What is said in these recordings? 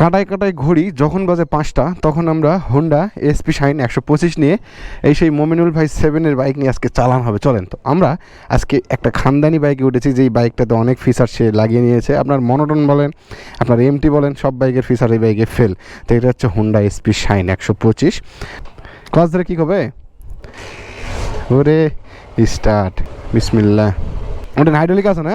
কাটায় কাটায় ঘড়ি যখন বাজে পাঁচটা, তখন আমরা হোন্ডা এসপি শাইন একশো পঁচিশ নিয়ে এই সেই মোমিনুল ভাই সেভেনের বাইক নিয়ে আজকে চালান হবে। চলেন তো, আমরা আজকে একটা খানদানি বাইকে উঠেছি, যেই বাইকটাতে অনেক ফিচার সে লাগিয়ে নিয়েছে। আপনার মনোটন বলেন, আপনার এমটি বলেন, সব বাইকের ফিচার এই বাইকে ফেল তো এটা হচ্ছে হোন্ডা এসপি শাইন একশো পঁচিশ। ক্লাস ধরে কী হবে ওরে স্টার্ট বিসমিল্লা ওটা হাইড্রোলিক আছে না?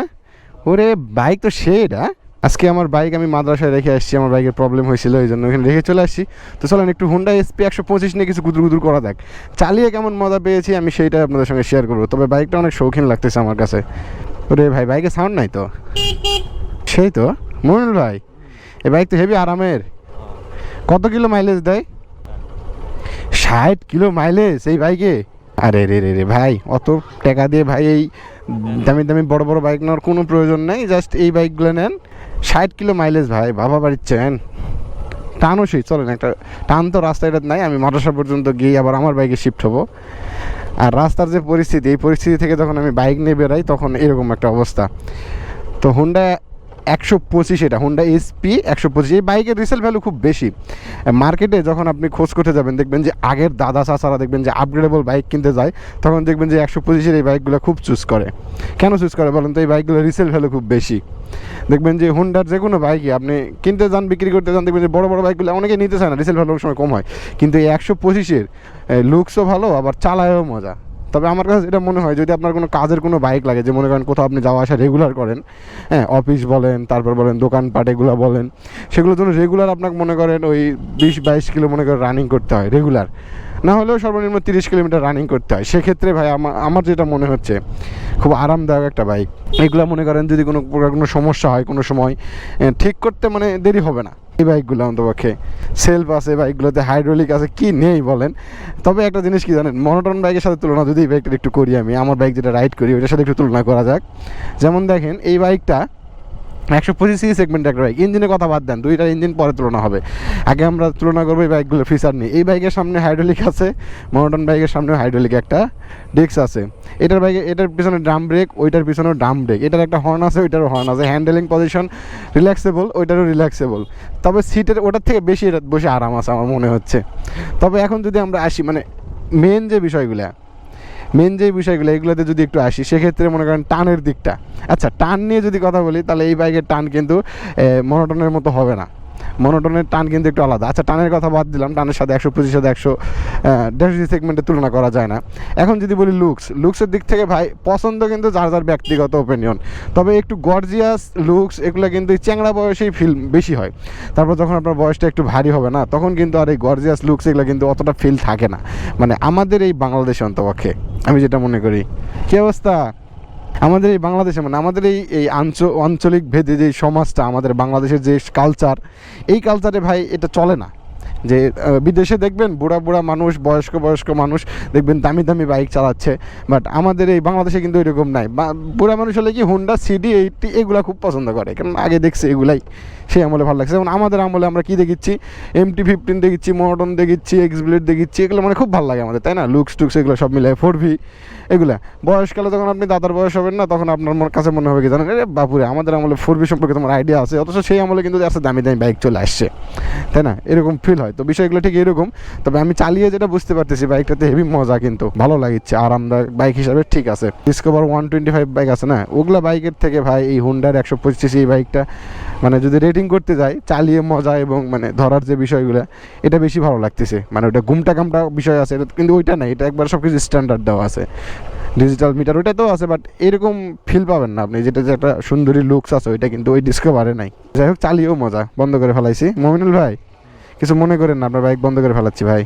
ওরে বাইক তো সে এটা আজকে আমার বাইক আমি মাদ্রাসায় রেখে আসছি, আমার বাইকের প্রবলেম হয়েছিল, এই জন্য ওখানে রেখে চলে আসছি। তো চলেন একটু হুন্ডা এসপি একশো পঁচিশ নিয়ে কিছু গুদুর গুদুর করা দেখ চালিয়ে কেমন মজা পেয়েছি আমি সেইটা আপনাদের সঙ্গে শেয়ার করব। তবে বাইকটা অনেক শৌখিন লাগতেছে আমার কাছে। ওরে ভাই বাইকে সাউন্ড নাই তো? সেই তো? মনুল ভাই, এই বাইক তো হেভি আরামের। কত কিলো মাইলেজ দেয়? ষাট কিলো মাইলেজ এই বাইকে আরে রে রে রে ভাই, অত টাকা দিয়ে ভাই এই দামি দামি বড় বড় বাইক নেওয়ার কোনো প্রয়োজন নেই জাস্ট এই বাইকগুলো নেন। ষাট কিলো মাইলেজ ভাই, বাবা বাড়ির চেন। টানও সেই, চলেন একটা টান তো রাস্তা এটা নাই, আমি মাদ্রাসা পর্যন্ত গিয়ে আবার আমার বাইকে শিফট হব। আর রাস্তার যে পরিস্থিতি, এই পরিস্থিতি থেকে যখন আমি বাইক নিয়ে বেরাই, তখন এরকম একটা অবস্থা। তো হুন্ডা একশো পঁচিশ এটা হুন্ডা এসপি একশো পঁচিশ। এই বাইকের রিসেল ভ্যালু খুব বেশি। মার্কেটে যখন আপনি খোঁজ করতে যাবেন, দেখবেন যে আগের দাদা চাচারা দেখবেন যে আপগ্রেডেবল বাইক কিনতে যায়, তখন দেখবেন যে একশো পঁচিশের এই বাইকগুলো খুব চুজ করে। কেন চুজ করে বলেন তো? এই বাইকগুলো রিসেল ভ্যালু খুব বেশি। দেখবেন যে হুন্ডার যে কোনো বাইকই আপনি কিনতে যান, বিক্রি করতে যান, দেখবেন যে বড় বড় বাইকগুলো অনেকে নিতে চায় না রিসেল ভ্যালু সময় কম হয়। কিন্তু এই একশো পঁচিশের লুকসও ভালো, আবার চালায়ও মজা। তবে আমার কাছে এটা মনে হয়, যদি আপনার কোনো কাজের কোনো বাইক লাগে, যে মনে করেন কোথাও আপনি যাওয়া আসা রেগুলার করেন হ্যাঁ অফিস বলেন, তারপর বলেন দোকানপাট এগুলো বলেন, সেগুলোর জন্য রেগুলার আপনাকে মনে করেন ওই বিশ বাইশ কিলো মনে করেন রানিং করতে হয় রেগুলার না হলেও সর্বনিম্ন তিরিশ কিলোমিটার রানিং করতে হয়। সেক্ষেত্রে ভাই আমার আমার যেটা মনে হচ্ছে, খুব আরামদায়ক একটা বাইক এগুলো মনে করেন যদি কোনো প্রকার কোনো সমস্যা হয় কোনো সময় ঠিক করতে মানে দেরি হবে না। এই বাইকগুলো অন্তপক্ষে। সেলফ আছে বাইকগুলোতে হাইড্রোলিক আছে, কি নেই বলেন? তবে একটা জিনিস কি জানেন মনোটন বাইকের সাথে তুলনা যদি এই বাইকটা একটু করি আমি, আমার বাইক যেটা রাইড করি, ওইটার সাথে একটু তুলনা করা যাক। যেমন দেখেন, এই বাইকটা একশো পঁচিশ সি সেগমেন্ট একটা বাইক ইঞ্জিনের কথা বাদ দেন, দুইটা ইঞ্জিন পরে তুলনা হবে। আগে আমরা তুলনা করব এই বাইকগুলোর ফিচার নিয়ে। এই বাইকের সামনে হাইড্রোলিক আছে মনোটন বাইকের সামনে হাইড্রোলিক একটা ডিস্ক আছে। এটার বাইকে এটার পিছনে ড্রাম ব্রেক ওইটার পিছনে ড্রাম ব্রেক এটার একটা হর্ন আছে, ওইটারও হর্ন আছে। হ্যান্ডেলিং পজিশন রিল্যাক্সেবল ওইটারও রিল্যাক্সেবল তবে সিটের ওটার থেকে বেশি এটা বসে আরাম আছে আমার মনে হচ্ছে। তবে এখন যদি আমরা আসি মানে মেন যে বিষয়গুলো মেন যে বিষয়গুলো, এগুলোতে যদি একটু আসি, সেক্ষেত্রে মনে করেন টানের দিকটা। আচ্ছা টান নিয়ে যদি কথা বলি, তাহলে এই বাইকের টান কিন্তু মনোটনের মতো হবে না। মনোটনের টান কিন্তু একটু আলাদা। আচ্ছা টানের কথা বাদ দিলাম, টানের সাথে একশো পঁচিশ সাথে একশো দেড়শো সেগমেন্টে তুলনা করা যায় না। এখন যদি বলি লুকস লুকসের দিক থেকে ভাই, পছন্দ কিন্তু যার যার ব্যক্তিগত ওপিনিয়ন তবে একটু গর্জিয়াস লুকস এগুলো কিন্তু চ্যাংড়া বয়সেই ফিল বেশি হয়। তারপর যখন আপনার বয়সটা একটু ভারী হবে না, তখন কিন্তু আর এই গর্জিয়াস লুকস এগুলো কিন্তু অতটা ফিল থাকে না। মানে আমাদের এই বাংলাদেশে অন্তপক্ষে, আমি যেটা মনে করি। কী অবস্থা? আমাদের এই বাংলাদেশে মানে আমাদের এই এই আঞ্চ আঞ্চলিক ভেদে যে সমাজটা, আমাদের বাংলাদেশের যে কালচার এই কালচারে ভাই এটা চলে না। যে বিদেশে দেখবেন বুড়া বুড়া মানুষ, বয়স্ক বয়স্ক মানুষ দেখবেন দামি দামি বাইক চালাচ্ছে। বাট আমাদের এই বাংলাদেশে কিন্তু এরকম নাই। বুড়া মানুষ হলে কি হুন্ডা সিডি এইটটি এগুলো খুব পছন্দ করে। কারণ আগে দেখছে এগুলাই। সেই আমলে ভালো লাগছে। যেমন আমাদের আমলে আমরা কি দেখিচ্ছি? এম টি ফিফটিন দেখিচ্ছি মডন দেখিচ্ছি এক্স দেখিচ্ছি, এগুলো মানে খুব ভালো লাগে আমাদের, তাই না? লুকস টুকস এগুলো সব মিলে ফোর ভি এগুলা। বয়সকালে যখন আপনি দাদার বয়স হবেন না, তখন আপনার মন- কাছে মনে হবে কি জানেন? আরে বাপুরে, আমাদের আমলে ফোর ভি সম্পর্কে তোমার আইডিয়া আছে। অথচ সেই আমলে কিন্তু আছে দামি দামি বাইক চলে আসছে। তাই না? এরকম ফিল হয়। তো বিষয়গুলো ঠিক এরকম। তবে আমি চালিয়ে যেটা বুঝতে পারতেছি বাইকটাতে হেভি মজা কিন্তু। ভালো লাগিচ্ছে আরামদায়ক বাইক হিসাবে ঠিক আছে। Discover one twenty five bike আছে না? ওগুলা বাইকের থেকে ভাই, এই হুন্ডার একশো পঁচিশ এই বাইকটা মানে যদি রেটিং করতে যাই, চালিয়ে মজা এবং মানে ধরার যে বিষয়গুলো, এটা বেশি ভালো লাগতেছে। মানে ওটা ঘুমটা কামটা বিষয় আছে, এটা কিন্তু ওইটা নাই, এটা একবার সব কিছু স্ট্যান্ডার্ড দেওয়া আছে। ডিজিটাল মিটার ওইটা তো আছে বাট এরকম ফিল পাবেন না আপনি, যেটা যে একটা সুন্দরী লুকস আছে, ওইটা কিন্তু ওই ডিসকভারে নাই। যাই হোক, চালিয়েও মজা, বন্ধ করে ফেলাইছি। মমিনুল ভাই কিছু মনে করেন না আপনার বাইক বন্ধ করে ফেলাচ্ছি ভাই।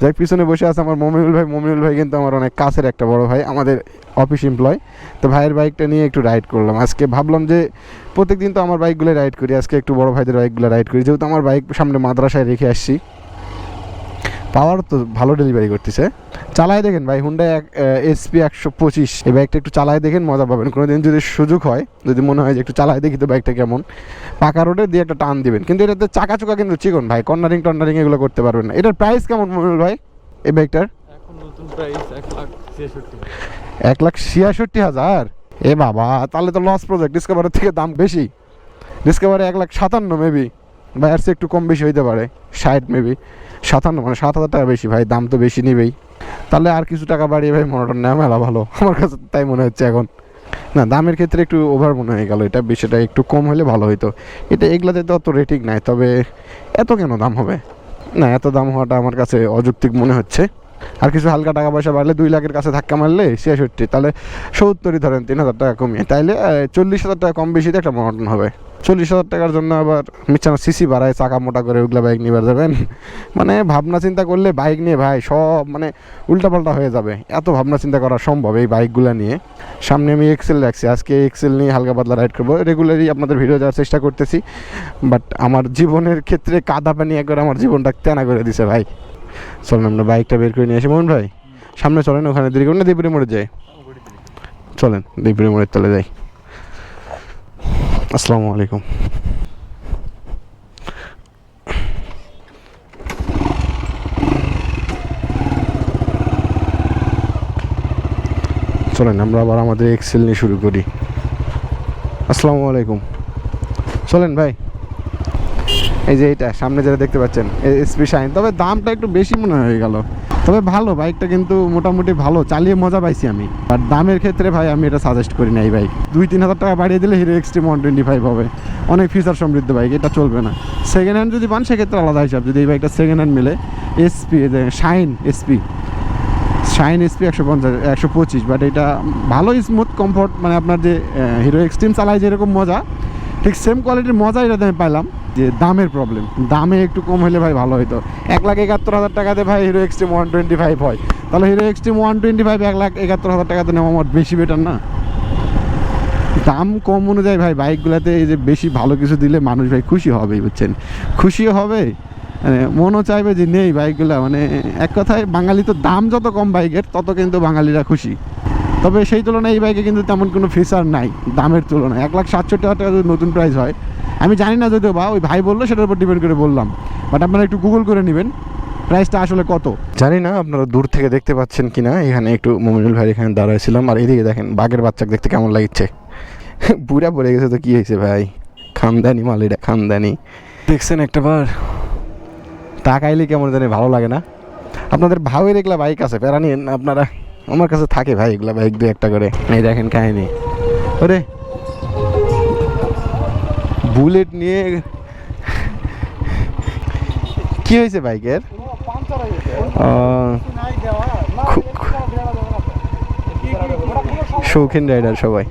যাই পিছনে বসে আছে আমার মমিনুল ভাই। মমিনুল ভাই কিন্তু আমার অনেক কাছের একটা বড় ভাই আমাদের অফিস এমপ্লয় তো ভাইয়ের বাইকটা নিয়ে একটু রাইড করলাম। আজকে ভাবলাম যে প্রত্যেকদিন তো আমার বাইকগুলো রাইড করি আজকে একটু বড় ভাইদের বাইকগুলো রাইড করি। যেহেতু আমার বাইক সামনে মাদ্রাসায় রেখে আসছি। পাওয়ার তো ভালো ডেলিভারি করতেছে। চালায় দেখেন ভাই হুন্ডা এক এসপি একশো পঁচিশ। এই বাইকটা একটু চালায় দেখেন মজা পাবেন। কোনো দিন যদি সুযোগ হয় যদি মনে হয় যে একটু চালায় দেখি তো বাইকটা কেমন। পাকা রোডে দিয়ে একটা টান দিবেন। কিন্তু এটাতে চাকা চোকা কিন্তু চিকন ভাই কর্নারিং টর্নারিং এগুলো করতে পারবেন না। এটার প্রাইস কেমন মনে ভাই এই বাইকটার এখন এক লাখ এক লাখ ছিয়াষট্টি হাজার? এ বাবা তাহলে তো লস প্রজেক্ট ডিসকভারের থেকে দাম বেশি। ডিসকভারে এক লাখ সাতান্ন মেবি বা এর একটু কম বেশি হইতে পারে, ষাট মেবি সাতান্ন মানে সাত হাজার টাকা বেশি, ভাই, দাম তো বেশি নেবেই। তাহলে আর কিছু টাকা বাড়িয়ে ভাই, মনোটন নেওয়া মেলা ভালো। আমার কাছে তাই মনে হচ্ছে এখন। না, দামের ক্ষেত্রে একটু ওভার মনে হয়ে গেল, এটা বিষয়টা একটু কম হলে ভালো হতো এটা এগুলাতে তো অত রেটিং নাই, তবে এত কেন দাম হবে? না, এত দাম হওয়াটা আমার কাছে অযৌক্তিক মনে হচ্ছে। আর কিছু হালকা টাকা পয়সা বাড়লে দুই লাখের কাছে ধাক্কা মারলে ছেষট্টি তাহলে সত্তরই ধরেন, তিন হাজার টাকা কমিয়ে। তাইলে চল্লিশ হাজার টাকা কম বেশিতে একটা মনোটন হবে। চল্লিশ হাজার টাকার জন্য আবার মিচ্ছানা সিসি বাড়ায়, চাকা মোটা করে ওগুলা বাইক নিবার যাবেন। মানে ভাবনা চিন্তা করলে বাইক নিয়ে ভাই সব মানে উল্টাপাল্টা হয়ে যাবে। এত ভাবনা চিন্তা করা সম্ভব এই বাইকগুলো নিয়ে। সামনে আমি এক্সেল রাখছি আজকে এক্সেল নিয়ে হালকা পাতলা রাইড করব। রেগুলারই আপনাদের ভিডিও দেওয়ার চেষ্টা করতেছি। বাট আমার জীবনের ক্ষেত্রে কাদা পানি একবার আমার জীবনটা তেনা করে দিছে ভাই। চলেন আমরা বাইকটা বের করে নিয়ে আসি। মোহন ভাই, সামনে চলেন, ওখানে দেরি করুন না মোড়ে যাই। চলেন দ্বীপুরি মোড়ের তলে যাই। আসসালামু আলাইকুম। চলেন, আমরা আবার আমাদের এক্সেল নিয়ে শুরু করি। আসসালামু আলাইকুম। চলেন ভাই। এই যে এটা, সামনে যেটা দেখতে পাচ্ছেন এসপি শাইন তবে দামটা একটু বেশি মনে হয়ে গেল। তবে ভালো, বাইকটা কিন্তু মোটামুটি ভালো, চালিয়ে মজা পাইছি আমি। আর দামের ক্ষেত্রে ভাই, আমি এটা সাজেস্ট করি না এই বাইক দুই, তিন হাজার টাকা বাড়িয়ে দিলে Hero Xtreme one twenty five হবে। অনেক ফিচার সমৃদ্ধ বাইক, এটা চলবে না। সেকেন্ড হ্যান্ড যদি পান, সেক্ষেত্রে আলাদা হিসাব। যদি এই বাইকটা সেকেন্ড হ্যান্ড মিলে SP Shine SP Shine SP একশো পঞ্চাশ, একশো পঁচিশ বাট এটা ভালো স্মুথ কমফোর্ট মানে আপনার যে হিরো এক্সট্রিম চালায় যেরকম মজা ঠিক সেম কোয়ালিটির মজা এটাতে আমি পাইলাম, যে দামের প্রবলেম দামে একটু কম হলে ভাই ভালো হতো এক লাখ একাত্তর হাজার টাকাতে ভাই Hero Xtreme one twenty five হয়। তাহলে Hero Xtreme one twenty five এক লাখ একাত্তর হাজার টাকাতে নেওয়া আমার বেশি বেটার না? দাম কম অনুযায়ী ভাই বাইকগুলোতে এই যে বেশি ভালো কিছু দিলে মানুষ ভাই খুশি হবেই বুঝছেন? খুশিও হবে মানে মনও চাইবে যে নেই বাইকগুলো মানে এক কথায় বাঙালি তো দাম যত কম বাইকের তত কিন্তু বাঙালিরা খুশি। তবে সেই তুলনায় এই বাইকে কিন্তু তেমন কোনো ফিচার নাই দামের তুলনায়। এক লাখ সাতষট্টি হাজার টাকা যদি নতুন প্রাইস হয় আমি জানি না যদিও বা ওই ভাই বলল সেটার উপর ডিপেন্ড করে বললাম। বাট আপনারা একটু গুগল করে নেবেন প্রাইসটা আসলে কত। জানি না আপনারা দূর থেকে দেখতে পাচ্ছেন কি না এখানে একটু মমিনুল ভাই এখানে দাঁড়াইছিলাম আর এদিকে দেখেন বাঘের বাচ্চাকে দেখতে কেমন লাগছে। বুড়া পড়ে গেছে তো কি হয়েছে ভাই? খানদানি মাল এটা খানদানি। দেখছেন একটা বার। তাকাইলে কেমন জানি ভালো লাগে না। আপনাদের ভাবের এগুলা বাইক আছে প্যারা নিয়েন আপনারা। আমার কাছে থাকে ভাই এগুলা বাইক দু একটা করে। এই দেখেন কাহিনি। ওরে। বুলেট নিয়ে কি হয়েছে বাইকের শৌখিন রাইডার সবাই।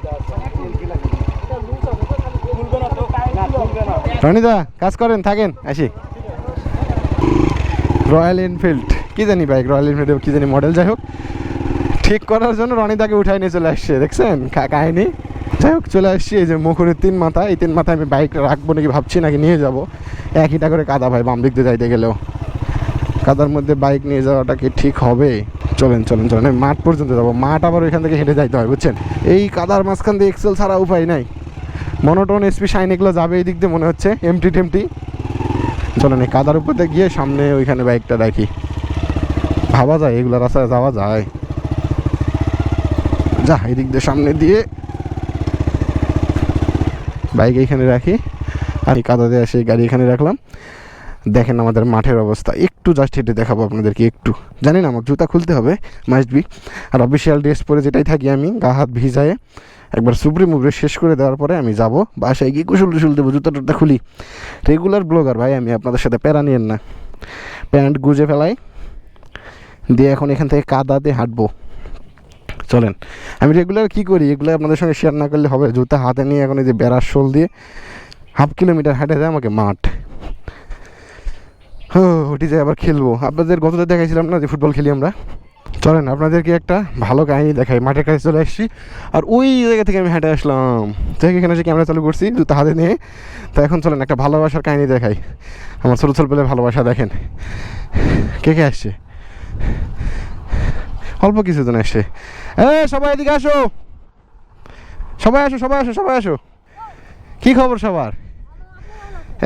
রনিদা কাজ করেন থাকেন আসি। রয়্যাল এনফিল্ড কি জানি বাইক রয়্যাল এনফিল্ড কি জানি মডেল যাই হোক। ঠিক করার জন্য রনিদাকে উঠাই নিয়ে চলে আসছে, দেখছেন? কাহিনী? যাই হোক, চলে আসছি, এই যে মুখুরের তিন মাথা এই তিন মাথায় আমি বাইক রাখব নাকি ভাবছি নাকি নিয়ে যাব। একইটা করে কাদা ভাই বাম দিক দিয়ে যাইতে গেলেও। কাদার মধ্যে বাইক নিয়ে যাওয়াটা কি ঠিক হবে? চলেন চলেন চলেন আমি মাঠ পর্যন্ত যাব। মাঠ আবার ওইখান থেকে হেঁটে যাইতে হয়, বুঝছেন? এই কাদার মাঝখান দিয়ে এক্সেল ছাড়া উপায় নাই। মনোটন এসপি শাইন এগুলো যাবে এই দিক দিয়ে মনে হচ্ছে এমটি টেমটি চলেন, এই কাদার উপর দিয়ে গিয়ে সামনে ওইখানে বাইকটা রাখি ভাবা যায় এগুলো রাস্তায় যাওয়া যায়। যা, এদিক দিয়ে সামনে দিয়ে বাইক এইখানে রাখি। আর এই কাদা দিয়ে সেই গাড়ি এখানে রাখলাম। দেখেন আমাদের মাঠের অবস্থা। একটু জাস্ট হেঁটে দেখাবো আপনাদেরকে একটু। জানি না আমার জুতা খুলতে হবে মাস্ট বি আর অফিসিয়াল ড্রেস পরে যেটাই থাকি আমি, গা হাত ভিজায়ে একবার সুপ্রিম মুভরে শেষ করে দেওয়ার পরে আমি যাব। বাসায় গিয়ে কুশুল টুসুল দেবো, জুতা টুতা খুলি। রেগুলার ব্লগার ভাই আমি, আপনাদের সাথে প্যারা নিয়েন না। প্যান্ট গুজে ফেলাই। দিয়ে এখন এখান থেকে কাদাতে হাঁটবো। চলেন। আমি রেগুলার কী করি? এগুলো আপনাদের সঙ্গে শেয়ার না করলে হবে। জুতা হাতে নিয়ে এখন এই যে বেড়ার শোল দিয়ে হাফ কিলোমিটার হাঁটে দেয় আমাকে মাঠ। হো ওটি যে আবার খেলব। আপনাদের গতটা দেখাইছিলাম না যে ফুটবল খেলি আমরা? চলেন, আপনাদেরকে একটা ভালো কাহিনী দেখাই। মাঠের কাছে চলে আসছি। আর ওই জায়গা থেকে আমি হেঁটে আসলাম। দেখ এখানে এসে ক্যামেরা চালু করছি, জুতা হাতে নিয়ে। তো এখন চলেন, একটা ভালোবাসার কাহিনী দেখাই। আমার ছোটো ছোটো পেলে ভালোবাসা দেখেন। কে কে আসছে? অল্প কিছুজন আসছে এ সবাই এদিকে আসো। সবাই আসো সবাই আসো সবাই আসো। কি খবর সবার?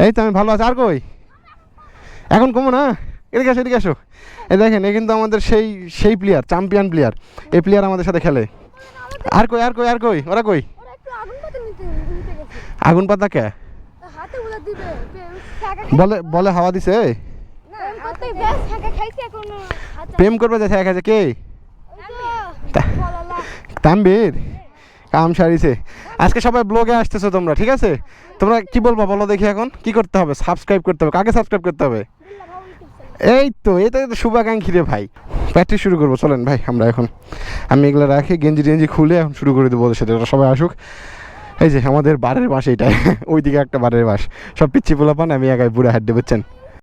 এই তো আমি ভালো আছি। আর কই? এখন কমো না? এদিকে আসো এদিকে আসো। এই দেখেন এ কিন্তু আমাদের সেই সেই প্লেয়ার চ্যাম্পিয়ন প্লেয়ার এই প্লেয়ার আমাদের সাথে খেলে। আর কই আর কই আর কই? ওরা কই? আগুন পাতা নিতে নিতে গেছে। আগুন পাতা কে? বলে বলে হাওয়া দিছে না করতে বেশ ছাকা খাইছে কোনো প্রেম করবে যে কে? তা- বলালা কাম সারিছে। আজকে সবাই ব্লগে আসতেছো তোমরা, ঠিক আছে? তোমরা কি বলব বলো দেখি এখন, কি করতে হবে? সাবস্ক্রাইব করতে হবে। কাকে সাবস্ক্রাইব করতে হবে? এই তো এটা তো শুভাকাঙ্ক্ষী রে ভাই। প্র্যাকটিস শুরু করব, চলেন ভাই, আমরা এখন আমি এগুলো রাখি, গেঞ্জি টেঞ্জি খুলে এখন শুরু করে দেবো ওদের সাথে, ওরা সবাই আসুক। এই যে আমাদের বারের বাস এইটাই ওইদিকে একটা বারের বাস। সব পিচ্ছি পোলাপান, আমি একাই পুরো হাড্ডে, বুঝছেন?